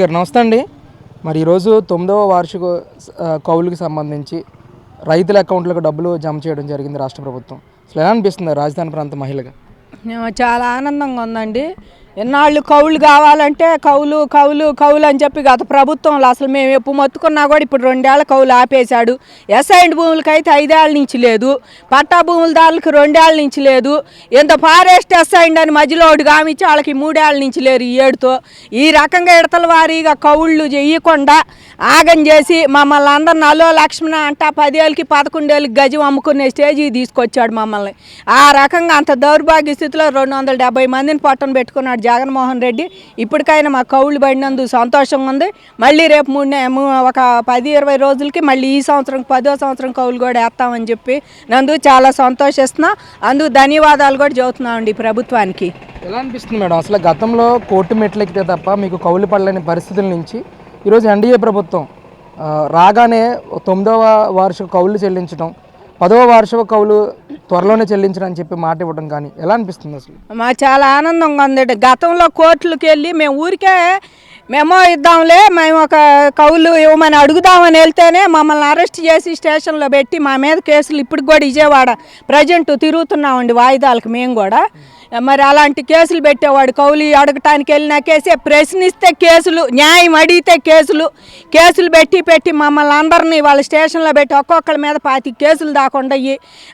గారు నమస్తే అండి. మరి ఈరోజు తొమ్మిదవ వార్షిక కౌలుకి సంబంధించి రైతుల అకౌంట్లకు డబ్బులు జమ చేయడం జరిగింది రాష్ట్ర ప్రభుత్వం. అసలు ఎలా అనిపిస్తుంది రాజధాని ప్రాంత మహిళగా? చాలా ఆనందంగా ఉందండి. ఎన్నాళ్ళు కౌలు కావాలంటే కౌలు కౌలు కౌలు అని చెప్పి గత ప్రభుత్వంలో అసలు మేము ఎప్పుడు మొత్తుకున్నా కూడా ఇప్పుడు రెండేళ్ళ కౌలు ఆపేశాడు. ఎస్ఐండ్ భూములకైతే ఐదేళ్ళ నుంచి లేదు. పట్టా భూములదారులకు రెండేళ్ళ నుంచి లేదు. ఎంత ఫారెస్ట్ ఎస్ఐండ్ అని మధ్యలో ఒకటి గామించి వాళ్ళకి మూడేళ్ళ నుంచి లేరు ఈ ఏడుతో. ఈ రకంగా ఇడతల వారీగా కౌళ్ళు చేయకుండా ఆగం చేసి మమ్మల్ని అందరిని అలో లక్ష్మణ అంట పదేళ్ళకి పదకొండేళ్ళకి గజం అమ్ముకునే స్టేజ్కి తీసుకొచ్చాడు మమ్మల్ని. ఆ రకంగా అంత దౌర్భాగ్య స్థితిలో రెండు వందల డెబ్బై మందిని పట్టణ పెట్టుకున్నాడు జగన్మోహన్ రెడ్డి. ఇప్పటికైనా మా కౌళ్ళు పడినందుకు సంతోషంగా ఉంది. మళ్ళీ రేపు మూడు ఒక పది ఇరవై రోజులకి మళ్ళీ ఈ సంవత్సరం పదో సంవత్సరం కౌలు కూడా వేస్తామని చెప్పి నందు చాలా సంతోషిస్తున్నా. అందుకు ధన్యవాదాలు కూడా చెబుతున్నామండి ప్రభుత్వానికి. ఎలా అనిపిస్తుంది మేడం? అసలు గతంలో కోర్టు మెట్లెక్కితే తప్ప మీకు కౌలు పడలేని పరిస్థితుల నుంచి ఈరోజు ఎన్డీఏ ప్రభుత్వం రాగానే తొమ్మిదవ వార్షిక కౌలు చెల్లించడం పదవ వార్షిక కౌలు త్వరలోనే చెల్లించడం అని చెప్పి మాట ఇవ్వడం కానీ ఎలా అనిపిస్తుంది అసలు? మా చాలా ఆనందంగా ఉంది. గతంలో కోర్టులకు వెళ్ళి మేము ఊరికే మేము ఇద్దాంలే మేము ఒక కౌలు ఇవ్వమని అడుగుదామని వెళ్తేనే మమ్మల్ని అరెస్ట్ చేసి స్టేషన్లో పెట్టి మా మీద కేసులు ఇప్పుడు కూడా విజయవాడ ప్రజెంట్ తిరుగుతున్నామండి వాయిదాలకు మేము కూడా. మరి అలాంటి కేసులు పెట్టేవాడు కౌలు అడగటానికి వెళ్ళిన కేసే ప్రశ్నిస్తే కేసులు న్యాయం అడిగితే కేసులు. కేసులు పెట్టి పెట్టి మమ్మల్ని అందరినీ వాళ్ళ స్టేషన్లో పెట్టి ఒక్కొక్కరి మీద పాతి కేసులు దాకుండా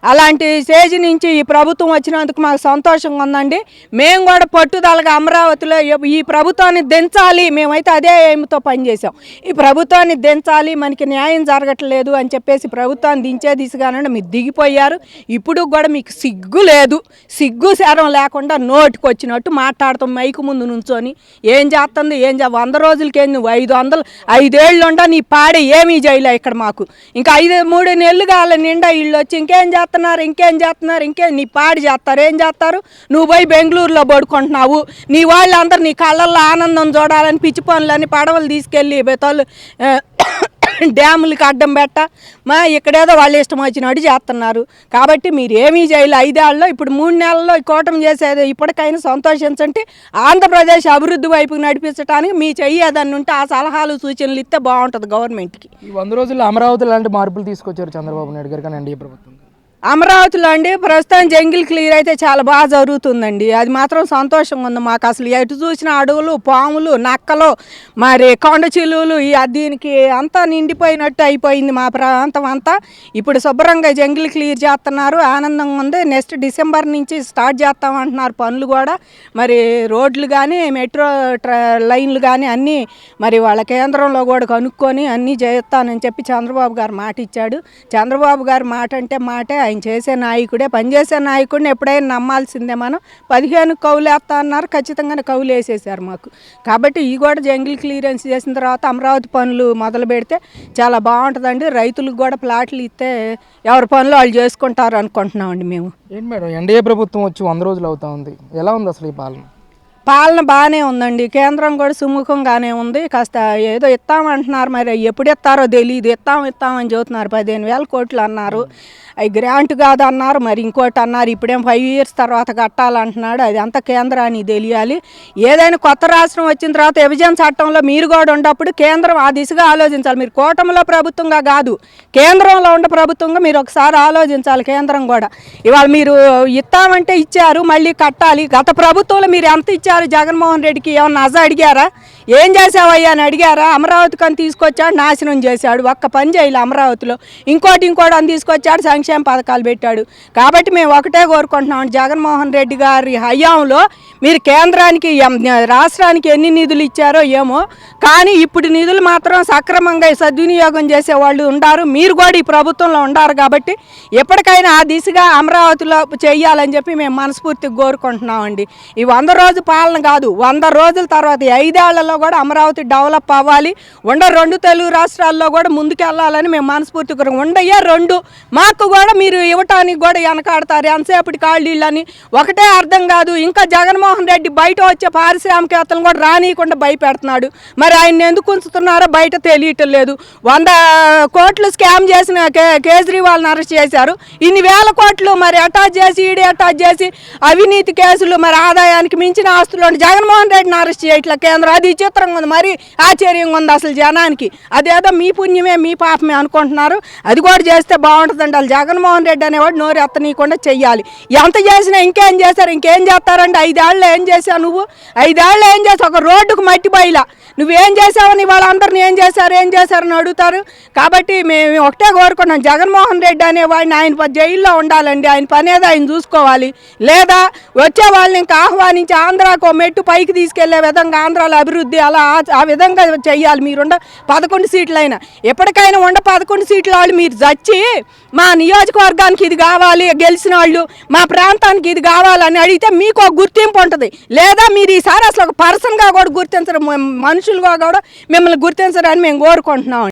అలాంటి స్టేజ్ నుంచి ఈ ప్రభుత్వం వచ్చినందుకు మాకు సంతోషంగా ఉందండి. మేము కూడా పట్టుదలగా అమరావతిలో ఈ- ప్రభుత్వాన్ని దించాలి. మేమైతే అదే ఏమితో పనిచేసాం ఈ ప్రభుత్వాన్ని దించాలి మనకి న్యాయం జరగట్లేదు అని చెప్పేసి ప్రభుత్వాన్ని దించే దిశగానే మీరు దిగిపోయారు. ఇప్పుడు కూడా మీకు సిగ్గు లేదు. సిగ్గు శరం లేకుండా నోటికి వచ్చినట్టు మాట్లాడతాం మైకు ముందు నుంచొని. ఏం చేస్తుంది? ఏం చే వంద రోజులకేం నువ్వు? ఐదు వందలు ఐదేళ్ళు ఉండా నీ పాడే ఏమీ చేయలే ఇక్కడ మాకు. ఇంకా ఐదు మూడు నెలలు కాల నిండా ఇళ్ళు వచ్చి ఇంకేం చేస్తున్నారు? ఇంకేం చేస్తున్నారు? ఇంకేం నీ పాడి చేస్తారు? ఏం చేస్తారు? నువ్వు పోయి బెంగళూరులో పడుకుంటున్నావు. నీ వాళ్ళందరూ నీ కళ్ళల్లో ఆనందం చూడాలని పిచ్చి పనులని పడవలు తీసుకెళ్ళి బెతలు డ్యాములకి అడ్డం పెట్ట. మా ఇక్కడేదో వాళ్ళ ఇష్టం వచ్చినట్టు చేస్తున్నారు. కాబట్టి మీరు ఏమీ చేయాలి. ఐదేళ్ళలో ఇప్పుడు మూడు నెలల్లో ఈ కూటమి చేసేది ఇప్పటికైనా సంతోషించండి. ఆంధ్రప్రదేశ్ అభివృద్ధి వైపుకు నడిపించడానికి మీ చెయ్యి ఉంటే ఆ సలహాలు సూచనలు ఇస్తే బాగుంటుంది గవర్నమెంట్కి. వంద రోజుల్లో అమరావతి లాంటి మార్పులు తీసుకొచ్చారు చంద్రబాబు నాయుడు గారు కానీ ఎన్డీఏ ప్రభుత్వం. అమరావతిలో అండి ప్రస్తుతం జంగిల్ క్లియర్ అయితే చాలా బాగా జరుగుతుందండి. అది మాత్రం సంతోషంగా ఉంది మాకు. అసలు ఎటు చూసిన అడవులు పాములు నక్కలు మరి కొండ చిలువలు ఈ దీనికి అంతా నిండిపోయినట్టు అయిపోయింది మా ప్రాంతం అంతా. ఇప్పుడు శుభ్రంగా జంగిల్ క్లియర్ చేస్తున్నారు. ఆనందంగా ఉంది. నెక్స్ట్ డిసెంబర్ నుంచి స్టార్ట్ చేస్తామంటున్నారు పనులు కూడా. మరి రోడ్లు కానీ మెట్రో ట్ర లైన్లు కానీ అన్నీ మరి వాళ్ళ కేంద్రంలో కూడా కనుక్కొని అన్నీ చేస్తానని చెప్పి చంద్రబాబు గారు మాట ఇచ్చాడు చంద్రబాబు గారు మాట అంటే మాటే ఆయన చేసే నాయకుడే పనిచేసే నాయకుడిని ఎప్పుడైనా నమ్మాల్సిందే మనం. పదిహేను కౌలు వేస్తా అన్నారు ఖచ్చితంగానే కౌలు వేసేసారు మాకు. కాబట్టి ఈ కూడా జంగిల్ క్లియరెన్స్ చేసిన తర్వాత అమరావతి పనులు మొదలు పెడితే చాలా బాగుంటుందండి. రైతులకు కూడా ప్లాట్లు ఇస్తే ఎవరి పనులు వాళ్ళు చేసుకుంటారు అనుకుంటున్నామండి మేము. ఏంటి మేడం ఎన్డీఏ ప్రభుత్వం వచ్చి వంద రోజులు అవుతా ఉంది. ఎలా ఉంది అసలు ఈ పాలన? పాలన బాగానే ఉందండి. కేంద్రం కూడా సుముఖంగానే ఉంది. కాస్త ఏదో ఇస్తామంటున్నారు మరి. ఎప్పుడు ఇస్తారో తెలియదు ఇస్తాం ఇస్తామని చెబుతున్నారు. పదిహేను వేల కోట్లు అన్నారు. అవి గ్రాంట్ కాదన్నారు మరి ఇంకోటి అన్నారు ఇప్పుడేం ఫైవ్ ఇయర్స్ తర్వాత కట్టాలంటున్నాడు. అది అంత కేంద్రానికి తెలియాలి. ఏదైనా కొత్త రాష్ట్రం వచ్చిన తర్వాత విభజన చట్టంలో మీరు కూడా ఉన్నప్పుడు కేంద్రం ఆ దిశగా ఆలోచించాలి. మీరు కూటమిలో ప్రభుత్వంగా కాదు కేంద్రంలో ఉన్న ప్రభుత్వంగా మీరు ఒకసారి ఆలోచించాలి కేంద్రం కూడా. ఇవాళ మీరు ఇస్తామంటే ఇచ్చారు మళ్ళీ కట్టాలి. గత ప్రభుత్వంలో మీరు ఎంత ఇచ్చారు? జగన్మోహన్ రెడ్డికి ఏమన్నా నజ అడిగారా? ఏం చేసావయ్యా అని అడిగారా? అమరావతికి అని తీసుకొచ్చాడు నాశనం చేశాడు. ఒక్క పని చేయాలి అమరావతిలో. ఇంకోటి ఇంకోటి అని తీసుకొచ్చాడు సంక్షేమ పథకాలు పెట్టాడు. కాబట్టి మేము ఒకటే కోరుకుంటున్నాం. జగన్మోహన్ రెడ్డి గారి హయాంలో మీరు కేంద్రానికి రాష్ట్రానికి ఎన్ని నిధులు ఇచ్చారో ఏమో కానీ ఇప్పుడు నిధులు మాత్రం సక్రమంగా సద్వినియోగం చేసే వాళ్ళు ఉండారు. మీరు కూడా ఈ ప్రభుత్వంలో ఉండారు కాబట్టి ఎప్పటికైనా ఆ దిశగా అమరావతిలో చేయాలని చెప్పి మేము మనస్ఫూర్తిగా కోరుకుంటున్నామండి. ఈ వంద రోజు పాలన కాదు వంద రోజుల తర్వాత ఐదేళ్ళలో కూడా అమరావతి డెవలప్ అవ్వాలి. ఉండ రెండు తెలుగు రాష్ట్రాల్లో కూడా ముందుకెళ్ళాలని మేము మనస్ఫూర్తిగా కోరుకు- ఉండయ్యే రెండు. మాకు కూడా మీరు ఇవ్వటానికి కూడా వెనకాడతారు. ఎంతసేపటి అని ఒకటే అర్థం కాదు. ఇంకా జగన్మోహన్ రెడ్డి బయట వచ్చే పారిశ్రామికవేత్తలను కూడా రానియకుండా భయపెడుతున్నాడు. మరి ఆయన ఎందుకు ఉంచుతున్నారో బయట తెలియటం లేదు. వంద కోట్లు స్కామ్ చేసిన కే కేజ్రీవాల్ని అరెస్ట్ చేశారు. ఇన్ని వేల కోట్లు మరి అటాచ్ చేసి ఈడీ అటాచ్ చేసి అవినీతి కేసులు మరి ఆదాయానికి మించిన ఆస్తులు జగన్మోహన్ రెడ్డిని అరెస్ట్ చేయట్లే కేంద్రం అది విచిత్రంగా ఉంది. మరి ఆశ్చర్యంగా ఉంది అసలు జనానికి. అదేదో మీ పుణ్యమే మీ పాపమే అనుకుంటున్నారు. అది కూడా చేస్తే బాగుంటుందండి. వాళ్ళు జగన్మోహన్ రెడ్డి అనేవాడు నోరు ఎత్తనీయకుండా చెయ్యాలి. ఎంత చేసినా ఇంకేం చేశారు ఇంకేం చేస్తారండి? ఐదేళ్ళు ఏం చేసావు నువ్వు? ఐదేళ్ళు ఏం చేసావు ఒక రోడ్డుకు మట్టి బయల. నువ్వేం చేసావని వాళ్ళందరిని ఏం చేశారు ఏం చేశారని అడుగుతారు. కాబట్టి మేము ఒకటే కోరుకున్నాం జగన్మోహన్ రెడ్డి అనేవాడిని ఆయన ప- జైల్లో ఉండాలండి ఆయన పని ఆయన చూసుకోవాలి. లేదా వచ్చే వాళ్ళని ఇంకా ఆహ్వానించి ఆంధ్రాకు మెట్టు పైకి తీసుకెళ్ళే విధంగా ఆంధ్రాలో అభివృద్ధి అలా ఆ- విధంగా చెయ్యాలి మీరుండ పదకొండు సీట్లైనా. ఎప్పటికైనా ఉండ పదకొండు సీట్ల వాళ్ళు మీరు చచ్చి మా నియోజకవర్గానికి ఇది కావాలి గెలిచిన వాళ్ళు మా ప్రాంతానికి ఇది కావాలని అడిగితే మీకు ఒక గుర్తింపు ఉంటుంది. లేదా మీరు ఈసారి అసలు ఒక పర్సన్గా కూడా గుర్తించరు మనుషులు. మనుషులుగా కూడా మిమ్మల్ని గుర్తించరని మేము కోరుకుంటున్నాం